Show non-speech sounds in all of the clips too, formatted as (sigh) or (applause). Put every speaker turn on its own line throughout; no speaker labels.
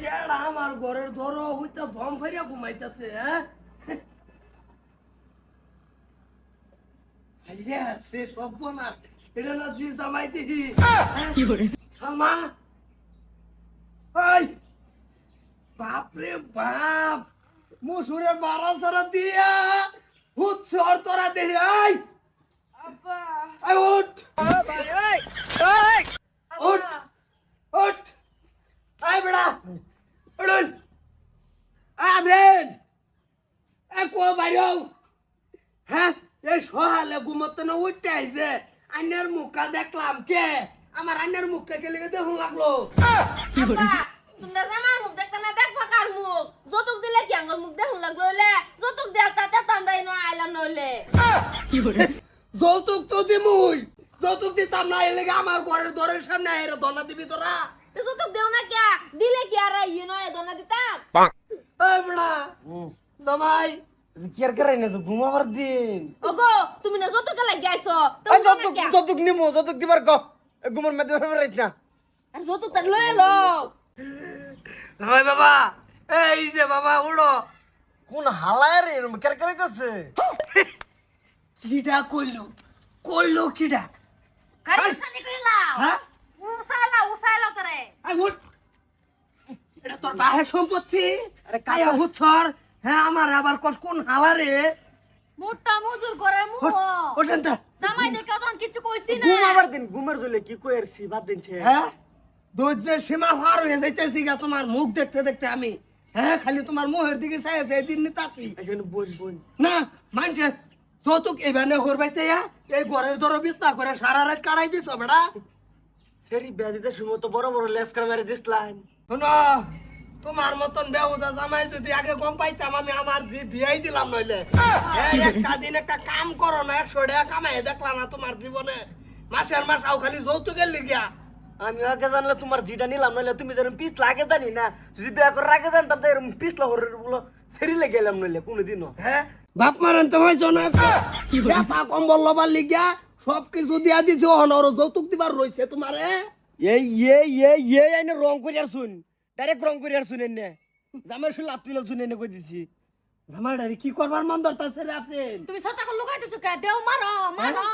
কেডা আমার ঘরের ধর হইতা ধম ফেরিয়া ঘুমাইতেছে হ্যাঁ? হাইরে আছে সব এটা না জি জামাই দিহি? সালমা? ওই! বাপরে বাপ! মুসুরের বারা সারা দিয়া উৎসর তোরা দেহি আই! উঠ উঠ আই বেড়া উড়ুন আবেন এ কো বাইরও হ্যাঁ এই সহালে ঘুমোতে না উঠতে আইছে। আন্নার মুখটা দেখলাম কে? আমার আন্নার মুখটা কে লেগে দেখুন লাগল?
আব্বা তোমরা আমার মুখ দেখতে না দেখ ফাঁকার মুখ? যতক দিলে কি আঙ্গুর মুখ দেখুন লাগল হইলে? যতক দেয় তাতে তো আমরা ইনো আইলাম নইলে।
যৌতুক তো দিমুই। যৌতুক দিতাম না এর লেগে আমার ঘরের দরের সামনে দনা দিবি তোরা।
তো যতক দেও না কে? দিলে কি আর ইয়ে নয় দোনা দিতাম?
এই বেড়া জামাই
কেয়ার করাই না তো ঘুমাবার দিন।
ওগো তুমি না যতকে লাগি আইছো তো
এই
বুঝো না
যতক? যতক নিমো যতক দিবার ক ঘুমার মধ্যে রাইস না।
আর যতক তার লয়ে লো।
জামাই বাবা এই যে বাবা উড়ো।
কোন হালায় রে এরম কেয়ার করাইতেছে?
কিডা কইলো? কইলো কিডা?
কারি সানি করে লাও
হ্যাঁ?
উসাইলা উসাইলা করে
আই উঠ। এটা তোর বাহের সম্পত্তি?
আরে
কায়া হুচ্ছর হ্যাঁ আমার আবার কস কোন হালারে
মোটা মজুর করে মুহ
ওঠেন তা।
জামাই দেখে তখন কিছু কইছি না।
ঘুমাবার দিন ঘুমের জলে কি কইরছি বাদ দিনছে?
হ্যাঁ? ধৈর্যের সীমা পার হয়ে যাইতেছি গা তোমার মুখ দেখতে দেখতে আমি। হ্যাঁ খালি তোমার মুখের দিকে চাই আছে দিন নিতাছি
এখানে বোন বোন।
না মানছে যৌতুক এবারে হরবাইতে এই ঘরের ধরো বিস্তার করে সারা রাত কাটাই দিছ বেড়া।
সেরি বিয়া সময় তো বড় বড় লেস করে মেরে দিসলাম
শোনো তোমার মতন বেহুদা জামাই যদি আগে গম পাইতাম আমি আমার জি বিয়াই দিলাম নইলে। (laughs) এই একটা দিন একটা কাম করো না একশো টাকা কামাই দেখলা না তোমার জীবনে। মাসের মাস আও খালি যৌতুকের লিগিয়া।
আমি আগে জানলে তোমার জিটা নিলাম নইলে তুমি যেরকম পিস লাগে জানি না। যদি বিয়া করার আগে জানতাম তো এরকম পিস লাহর বলো সেরিলে গেলাম নইলে কোনোদিনও।
হ্যাঁ বাপ মারেন তো হয়েছ না? (laughs) ব্যাপা কম্বল লবার লিগিয়া সব কিছু দিয়া দিছে অনর যৌতুক দিবার রয়েছে তোমারে।
এই ইয়ে ইয়ে আইনে রং করে আর শুন। ডাইরেক্ট রং করে আর শুন এনে জামাই শুন লাভ তুলে শুন এনে কই দিছি।
জামাইডারে কি করবার মন ধরতেছে রে আপনি?
তুমি ছটা করে লুকাইতেছো কে? দেও মারো মারো।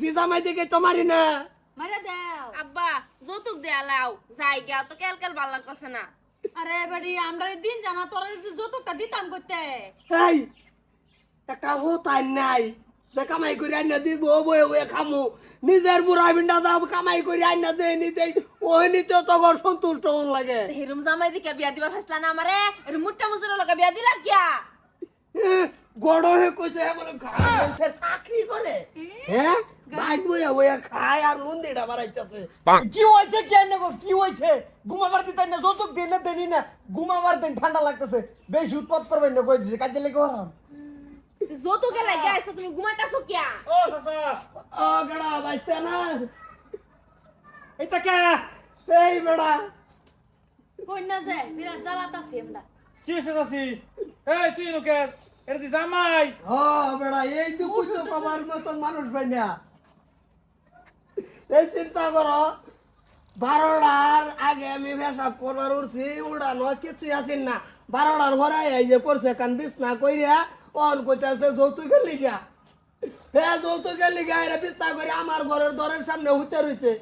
জি জামাই দিকে তোমারই না।
মারে দেও। আব্বা যৌতুক দেয়া লাও যাই গিয়া তো কেল কেল ভালো লাগতেছে না। আরে বাড়ি আমরা দিন জানা তোর যৌতুকটা দিতাম করতে
এই একটা হতাই নাই। যে কামাই করে আইনা বয়ে বয়ে খামু। নিজের বুড়া বিন্ডা দাম কামাই করে আইনা দে নিতে ওই নিতে তখন সন্তুষ্ট হন লাগে।
হেরুম জামাই দিকে বিয়া দিবার ফাসলা না আমারে? এর মুট্টা মুজুরের লগে বিয়া দিলা কিয়া?
গড় হয়ে কইছে হ্যাঁ বলে গার্মেন্টসের চাকরি করে। হ্যাঁ বাইক বইয়া বইয়া খায় আর মন্দিরটা বাড়াইতেছে।
কি হয়েছে কেন নেব? কি হয়েছে ঘুমাবার দিতে না যৌতুক দিন না দেনি না ঘুমাবার দিন ঠান্ডা লাগতেছে। বেশি উৎপাদ করবেন না কই দিছে? কাজে লেগে ওরাম
যৌতুকে লাগে আইছো তুমি ঘুমাইতাছো কিয়া
ও সাসা
ও গড়া বাঁচতে না
এটা কে
এই বেড়া
কই না যায় বিরাট জ্বালাতাছি আমরা
কি চাষি এই তুই লোকে এটা দি জামাই
ও বেড়া এই দুঃখ তো কবার মতন মানুষ পাই না এই চিন্তা করো বারোটার আগে আমি পেশাব করবার উঠছি উড়ানো কিছুই আছেন না বারোটার ভরাই এই যে করছে কান বিছনা কইরা অন কইতাছে যৌতুকের লিগা। হ্যাঁ যৌতুকের লিগা এরা বিছনা করে আমার ঘরের দরের সামনে হইতে রয়েছে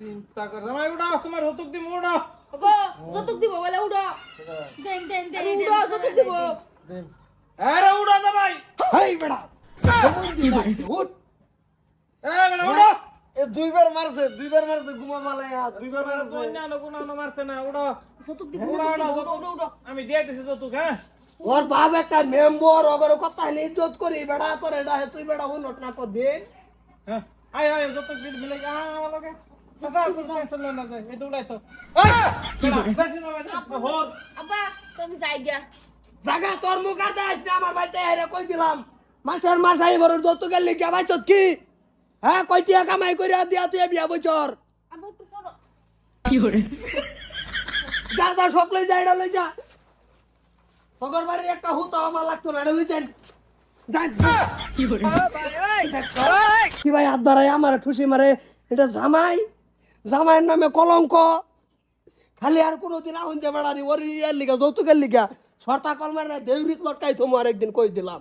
চিন্তা কর জামাই উঠাও তোমার হতুক দিম উঠাও
ওগো যৌতুক দিব বলে উড়ো। দেন দেন দেন উড়ো যৌতুক দিব।
আরে উঠা জামাই।
হেই বেড়া। উঠ।
এ বেটা উঠো
এ দুইবার মারছে দুইবার মারছে ঘুমাবা লাগা দুইবার মারছে।
অন্যান্য কোনো মারছে না উঠো
যৌতুক দিব
উঠো,
যৌতুক দিব
উঠো,
উড়ো উড়ো উড়ো।
আমি দিয়ে দিছি তুই হ্যাঁ?
ওর বাপ একটা মেম্বর ওগর কথা নিয়ে ইজ্জত করি বেড়া তোর এটা হে তুই বেড়া উন্নত না কর দে।
হ্যাঁ আয় আয় যত দিন মিলে আ আমার লগে। চাচা তুই টেনশন না যায় এই দৌড়াই তো। হোর
আব্বা তুমি যাই গিয়া।
জাগা তোর মুখ আর দেখ না আমার বাড়িতে হেরে কই দিলাম? মাসের মাস আই বড় যত গেলি কে ভাই কি? হ্যাঁ কয়টিয়া কামাই করে দিয়া তুই বিয়া বছর
আব্বা একটু পড়ো।
যা যা সব লই যা এটা লই যা একটা লাগতো কি ভাই ধরাই ঠুসি মারে। এটা জামাই। জামাইয়ের নামে কলঙ্ক। খালি আর কোনোদিন আহুন বেড়ানি, ওর ইয়ার লিগা, যৌতুকের লিগা। সর্তা কলমার দেউরিত লটকাই থমু আর একদিন কই দিলাম।